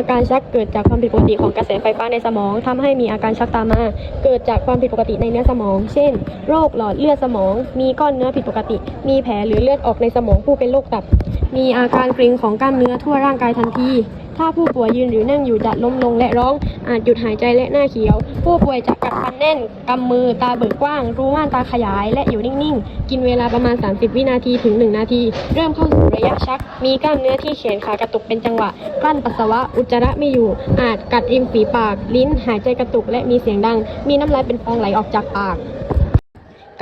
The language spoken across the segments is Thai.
อาการชักเกิดจากความผิดปกติของกระแสไฟฟ้าในสมองทำให้มีอาการชักตามมา เกิดจากความผิดปกติในเนื้อสมอง เช่น โรคหลอดเลือดสมอง มีก้อนเนื้อผิดปกติ มีแผลหรือเลือดออกในสมองผู้เป็นโรคตับ มีอาการเกร็งของกล้ามเนื้อทั่วร่างกายทันที ถ้าผู้ป่วยยืนหรือนั่งอยู่จะล้มลงและร้องอาจหยุดหายใจและหน้าเขียว ผู้ป่วยจะกัดฟันแน่นกำมือตาเบิกกว้าง รูม่านตาขยายและอยู่นิ่งๆ กินเวลาประมาณ 30 วินาทีถึง 1 นาที เริ่มเข้าสู่ระยะชัก มีกล้ามเนื้อที่แขนขากระตุกเป็นจังหวะกลั้นปัสสาวะอุจจาระไม่อยู่ อาจกัดริมฝีปาก ลิ้นหายใจกระตุกและมีเสียงดัง มีน้ำลายเป็นฟองไหลออกจากปาก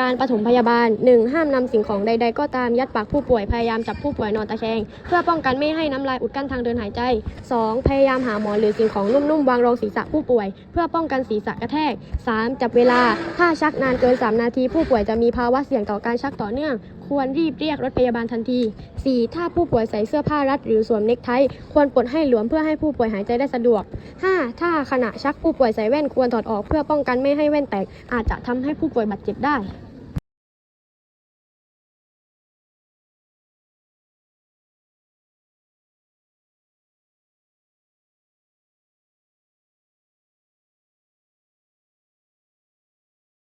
การปฐมพยาบาล 1. ห้ามนำสิ่งของใด ๆ ก็ตามยัดปากผู้ป่วยพยายามจับผู้ป่วยนอนตะแคง เพื่อป้องกันไม่ให้น้ำลายอุดกั้นทางเดินหายใจ 2. พยายามหาหมอนหรือสิ่งของนุ่มๆ วางรองศีรษะผู้ป่วย เพื่อป้องกันศีรษะกระแทก 3. จับเวลา ถ้าชักนานเกิน 3 นาที ผู้ป่วยจะมีภาวะเสี่ยงต่อการชักต่อเนื่อง ควรรีบเรียกรถพยาบาลทันที 4. ถ้าผู้ป่วยใส่เสื้อผ้ารัดหรือสวมเนคไทควรปลดให้หลวมเพื่อให้ผู้ป่วยหายใจได้สะดวก 5. ถ้าขณะชักผู้ป่วยใส่แว่นควรถอดออกเพื่อป้องกันไม่ให้แว่นแตก อาจจะทำให้ผู้ป่วยบาดเจ็บได้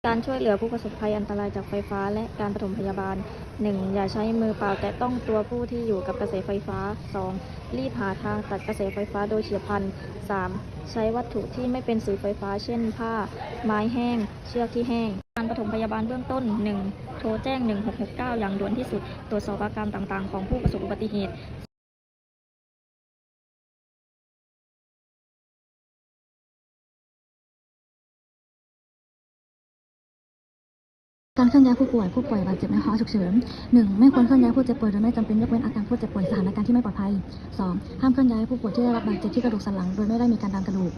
การช่วยเหลือผู้ประสบภัยอันตรายจากไฟฟ้า และการปฐมพยาบาล 1. อย่าใช้มือเปล่าแต่ต้องตัวผู้ที่อยู่กับกระแสไฟฟ้า 2. รีบหาทางตัดกระแสไฟฟ้าโดยเฉียบพลัน 3. ใช้วัตถุที่ไม่เป็นสื่อไฟฟ้า เช่น ผ้า ไม้แห้ง เชือกที่แห้ง การปฐมพยาบาลเบื้องต้น 1. โทรแจ้ง 1669 อย่างด่วนที่สุด ตรวจสอบอาการต่างๆ ของผู้ประสบอุบัติเหตุ การเคลื่อนย้ายผู้ป่วยผู้ป่วยบาดเจ็บในภาวะฉุกเฉิน 1. ไม่ควรเคลื่อนย้ายผู้เจ็บป่วยโดยไม่จำเป็นยกเว้นอาการผู้เจ็บป่วยสถานการณ์ที่ไม่ปลอดภัย 2. ห้ามเคลื่อนย้ายผู้ป่วยที่ได้รับบาดเจ็บที่กระดูกสันหลัง โดยไม่ได้มีการดามกระดูก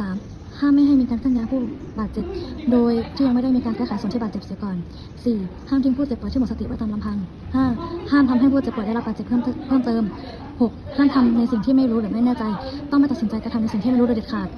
3. ห้ามไม่ให้มีการเคลื่อนย้ายผู้บาดเจ็บ โดยที่ยังไม่ได้มีการแก้ไขส่วนที่บาดเจ็บเสียก่อน 4. ห้ามทิ้งผู้เจ็บป่วยที่หมดสติไว้ตามลำพัง 5. ห้ามทำให้ผู้เจ็บป่วยได้รับบาดเจ็บเพิ่มเพิ่มเติม 6. ห้ามทำในสิ่งที่ไม่รู้หรือไม่แน่ใจ ต้องไม่ตัดสินใจกระทำในสิ่งที่ไม่รู้โดยเด็ดขาด